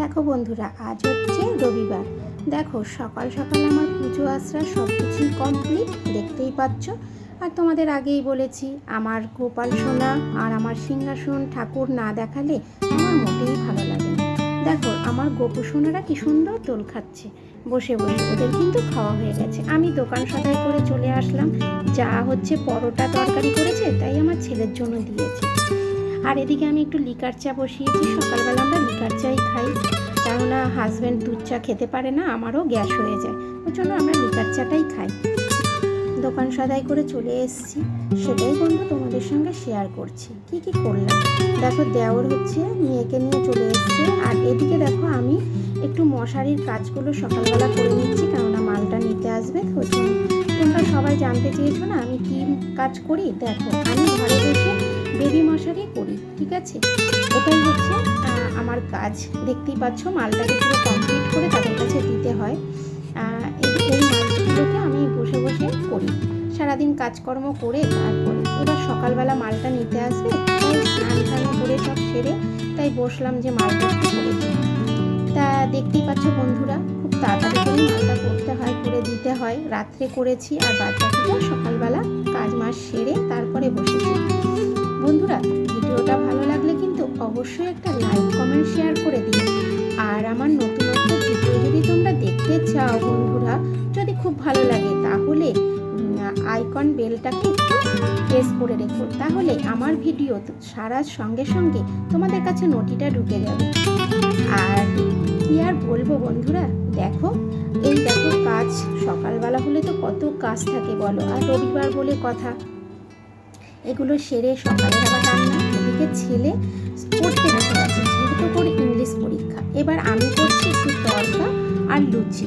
দেখো বন্ধুরা, আজ হচ্ছে রবিবার। দেখো, সকাল সকাল আমার পুজো আশ্রা সব কিছুই কমপ্লিট দেখতেই পাচ্ছ। আর তোমাদের আগেই বলেছি, আমার গোপাল সোনা আর আমার সিংহাসন ঠাকুর না দেখালে আমার মোটেই ভালো লাগে দেখো, আমার গোপু সোনারা কি সুন্দর দোল খাচ্ছে। বসে বসে, ওদের কিন্তু খাওয়া হয়ে গেছে। আমি দোকান সদাই করে চলে আসলাম। যা হচ্ছে পরোটা তরকারি করেছে, তাই আমার ছেলের জন্য দিয়েছে। আর এদিকে আমি একটু লিকার চা বসিয়েছি। সকালবেলা আমরা লিকার চাই খাই। কেননা হাজব্যান্ড দুধ চা খেতে পারে না, আমারও গ্যাস হয়ে যায়। ওই জন্য আমরা লিকার চাটাই খাই। দোকান সদাই করে চলে এসেছি। সেটাই বন্ধু তোমাদের সঙ্গে শেয়ার করছি। কি কি করলাম? দেখো দেওর হচ্ছে, মেয়েকে নিয়ে চলে এসছে। আর এদিকে দেখো আমি একটু মশারির কাজগুলো সকালবেলা করে নিচ্ছি, কেননা মালটা নিতে আসবে। তোমরা সবাই জানতে চেয়েছো না আমি কি কাজ করি? দেখো, আমি ঘরে বসে বেবি মশারি করি, ঠিক আছে? এটাই হচ্ছে আমার কাজ। দেখতেই পাচ্ছ, মালটাকে পুরো কমপ্লিট করে তাদের কাছে দিতে হয়। এই মালগুলোকে আমি বসে বসে করি। সারাদিন কাজকর্ম করে তারপরে, এবার সকালবেলা মালটা নিতে আসবে স্নান টান করে সব সেরে তাই বসলাম যে মালটা একটু করে। তা দেখতেই পাচ্ছ বন্ধুরা, খুব তাড়াতাড়ি করে মালটা করতে হয়, করে দিতে হয়। রাত্রে করেছি আর বাদ সকালবেলা কাজ মাস সেরে তারপরে বসেছি। বন্ধুরা, ভিডিওটা ভালো লাগলে কিন্তু অবশ্যই একটা লাইক, কমেন্ট, শেয়ার করে দিও। আর আমার নতুনত্ব ভিডিও যদি তোমরা দেখতে চাও বন্ধুরা, যদি খুব ভালো লাগে তাহলে আইকন বেলটাকে একটু প্রেস করে রেখো। তাহলে আমার ভিডিও সারার সঙ্গে সঙ্গে তোমাদের কাছে নোটিটা ঢুকে যাবে। আর কি আর বলব বন্ধুরা, দেখো, এই দেখো কাজ, সকালবেলা হলে তো কত কাজ থাকে বলো, আর রবিবার বলে কথা। এগুলো সেরে সকালে আবার রান্না এদিকে ছেলে পড়তে বসে গেছে, যেহেতু করে ইংলিশ পরীক্ষা। এবার আমি করছি একটু তরকা আর লুচি।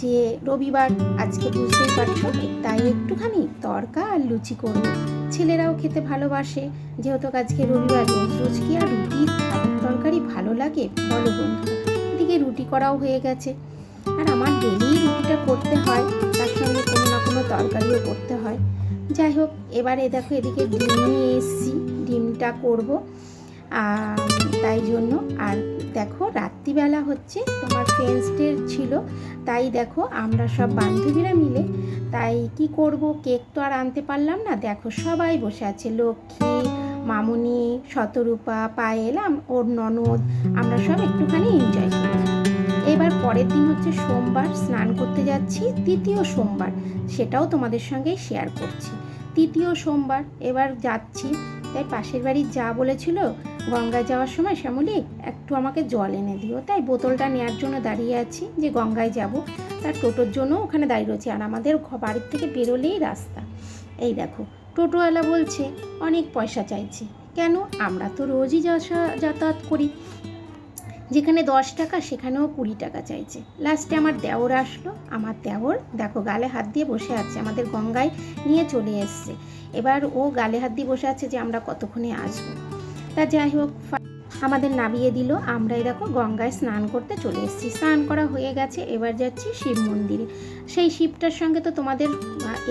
যে রবিবার, আজকে বুঝতেই পারছ তাই একটুখানি তরকা আর লুচি করব। ছেলেরাও খেতে ভালোবাসে, যেহেতু আজকে রবিবার, রোজ রোজ কি আর রুটি তরকারি ভালো লাগে? বলো বন্ধু। এদিকে রুটি করাও হয়ে গেছে। আর আমার ডেলি রুটিটা করতে হয়, তার সঙ্গে কোনো না কোনো তরকারিও করতে হয়। যাই হোক, এবারে দেখো এদিকে ডিম নিয়ে এসেছি, ডিমটা করব তাই জন্য। আর দেখো, রাত্রিবেলা হচ্ছে তোমার ফ্রেন্ডস ডে ছিল, তাই দেখো আমরা সব বান্ধবীরা মিলে, তাই কি করব কেক তো আর আনতে পারলাম না। দেখো সবাই বসে আছে, লক্ষ্মী, মামুনি, শতরূপা, পায়েল, আম- ওর ননদ, আমরা সব একটুখানি এনজয় করি এবার পরের দিন হচ্ছে সোমবার স্নান করতে যাচ্ছি, তৃতীয় সোমবার সেটাও তোমাদের সঙ্গে শেয়ার করছি। তৃতীয় সোমবার এবার যাচ্ছি, তাই পাশের বাড়ির যা বলেছিল, গঙ্গায় যাওয়ার সময় শ্যামলি একটু আমাকে জল এনে দিও। তাই বোতলটা নেওয়ার জন্য দাঁড়িয়ে আছি যে গঙ্গায় যাব, তার টোটোর জন্য ওখানে দাঁড়িয়ে রয়েছে। আর আমাদের বাড়ির থেকে বেরোলেই রাস্তা। এই দেখো, টোটোওয়ালা বলছে, অনেক পয়সা চাইছে। কেন? আমরা তো রোজই যাতায়াত করি। যেখানে দশ টাকা, সেখানেও কুড়ি টাকা চাইছে। লাস্টে আমার দেওর আসলো। আমার দেওর, দেখো গালে হাত দিয়ে বসে আছে, আমাদের গঙ্গায় নিয়ে চলে এসছে। এবার ও গালে হাত দিয়ে বসে আছে যে আমরা কতক্ষণে আসব। তা যাই হোক আমাদের নামিয়ে দিল। আমরাই দেখো গঙ্গায় স্নান করতে চলে এসেছি। স্নান করা হয়ে গেছে, এবার যাচ্ছি শিব মন্দিরে। সেই শিবটার সঙ্গে তো তোমাদের,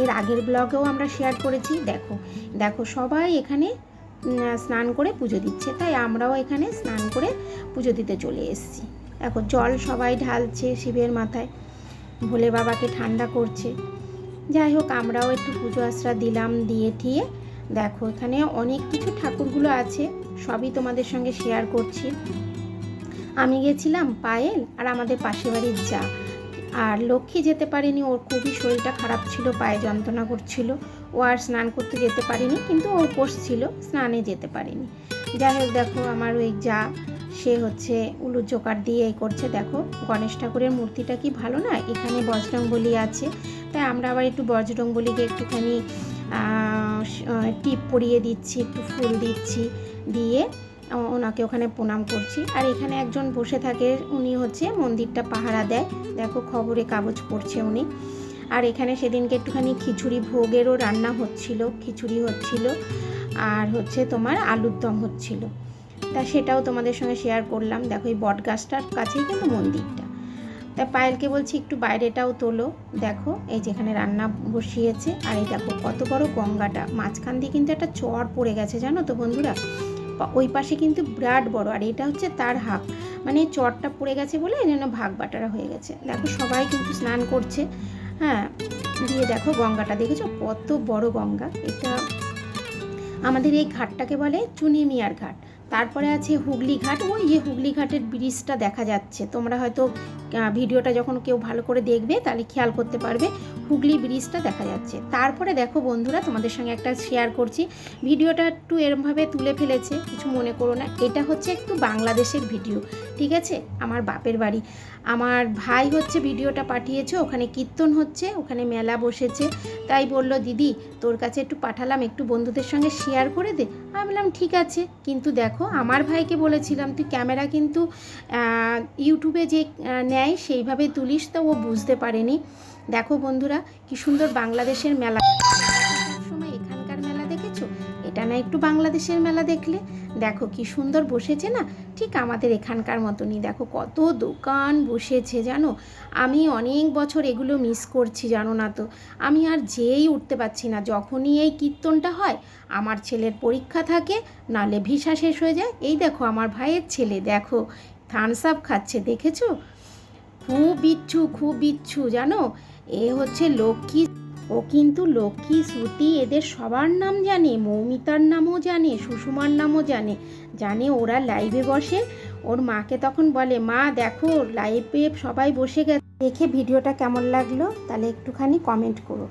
এর আগের ব্লগেও আমরা শেয়ার করেছি। দেখো দেখো সবাই এখানে স্নান করে পুজো দিচ্ছে। তাই আমরাও এখানে স্নান করে পুজো দিতে চলে এসেছি। এখন জল সবাই ঢালছে শিবের মাথায়। ভোলে বাবাকে ঠান্ডা করছে। যাই হোক, আমরাও একটু পুজো আশ্রা দিলাম, দিয়ে ঠিয়ে দেখো এখানে অনেক কিছু ঠাকুরগুলো আছে, সবই তোমাদের সঙ্গে শেয়ার করছি। আমি গেছিলাম পায়েল আর আমাদের পাশের বাড়ির যা। আর লক্ষ্মী যেতে পারেনি, ওর খুবই শরীরটা খারাপ ছিল, পায়ে যন্ত্রণা করছিল। ও আর স্নান করতে যেতে পারেনি, কিন্তু ও উপোস ছিল, স্নানে যেতে পারেনি। যাই হোক, দেখো আমার ওই যা, সে হচ্ছে উলু জোকার দিয়ে এই করছে। দেখো, গণেশ ঠাকুরের মূর্তিটা কি ভালো না? এখানে বজরংবলী আছে। তাই আমরা আবার একটু বজরংবলীকে একটুখানি টিপ পরিয়ে দিচ্ছি, একটু ফুল দিচ্ছি, দিয়ে ওনাকে ওখানে প্রণাম করছি। আর এখানে একজন বসে থাকে, উনি হচ্ছে মন্দিরটা পাহারা দেয়। দেখো খবরে কাগজ পড়ছে উনি। আর এখানে সেদিনকে একটুখানি খিচুড়ি ভোগেরও রান্না হচ্ছিল, খিচুড়ি হচ্ছিল, আর হচ্ছে তোমার আলুর দম হচ্ছিল। তা সেটাও তোমাদের সঙ্গে শেয়ার করলাম। দেখো এই বট গাছটার কাছেই কিন্তু মন্দিরটা। তা পায়েলকে বলছি, একটু বাইরেটাও তোলো। দেখো, এই যেখানে রান্না বসিয়েছে। আর এই দেখো কত বড় গঙ্গাটা। মাঝখান দিয়ে কিন্তু একটা চর পড়ে গেছে, জানো তো বন্ধুরা? ওই পাশে কিন্তু বিরাট বড়, আর এটা হচ্ছে তার হাফ মানে চটটা পড়ে গেছে বলে এই জন্য ভাগ বাটারা হয়ে গেছে। দেখো সবাই কিন্তু স্নান করছে। হ্যাঁ দিয়ে দেখো গঙ্গাটা। দেখেছ? কত বড় গঙ্গা। এটা আমাদের এই ঘাটটাকে বলে চুনিমিয়ার ঘাট। তারপরে আছে হুগলি ঘাট। ওই যে হুগলি ঘাটের ব্রিজটা দেখা যাচ্ছে। তোমরা হয়তো ভিডিওটা যখন কেউ ভালো করে দেখবে তাহলে খেয়াল করতে পারবে হুগলি ব্রিজটা দেখা যাচ্ছে। তারপরে দেখো বন্ধুরা তোমাদের সঙ্গে একটা শেয়ার করছি। ভিডিওটা একটু এরমভাবে তুলে ফেলেছে, কিছু মনে করো না। এটা হচ্ছে একটু বাংলাদেশের ভিডিও, ঠিক আছে? আমার বাপের বাড়ি। আমার ভাই হচ্ছে ভিডিওটা পাঠিয়েছে, ওখানে কীর্তন হচ্ছে, ওখানে মেলা বসেছে। তাই বলল, দিদি, তোর কাছে একটু পাঠালাম, একটু বন্ধুদের সঙ্গে শেয়ার করে দে। আমি বললাম, ঠিক আছে। কিন্তু দেখো, আমার ভাইকে বলেছিলাম, তুই ক্যামেরা কিন্তু ইউটিউবে যে নেয়, সেইভাবে তুলিস তো ও বুঝতে পারেনি। দেখো বন্ধুরা, কি সুন্দর বাংলাদেশের মেলা। সময় এখানকার মেলা দেখেছ? এটা না একটু বাংলাদেশের মেলা দেখলে? দেখো কি সুন্দর বসেছে না? ঠিক আমাদের এখানকার মতনই। দেখো কত দোকান বসেছে, জানো? আমি অনেক বছর এগুলো মিস করছি, জানো না তো? আমি আর যেই উঠতে পারছি না। যখনই এই কীর্তনটা হয়, আমার ছেলের পরীক্ষা থাকে নালে ভিসা শেষ হয়ে যায়। এই দেখো আমার ভাইয়ের ছেলে, দেখো। থামস আপ খাচ্ছে, দেখেছ? খুব বিচ্ছু খুব বিচ্ছু জানো? এ হচ্ছে লক্ষ্মী, ও কিন্তু লক্ষ্মী শ্রুতি এদের সবার নাম জানে, মৌমিতার নামও জানে, সুষুমার নামও জানে। জানে ওরা লাইভে বসে, ওর মাকে তখন বলে, মা, দেখো লাইভে সবাই বসে গেছে। দেখে ভিডিওটা কেমন লাগল, তাহলে একটুখানি কমেন্ট করো।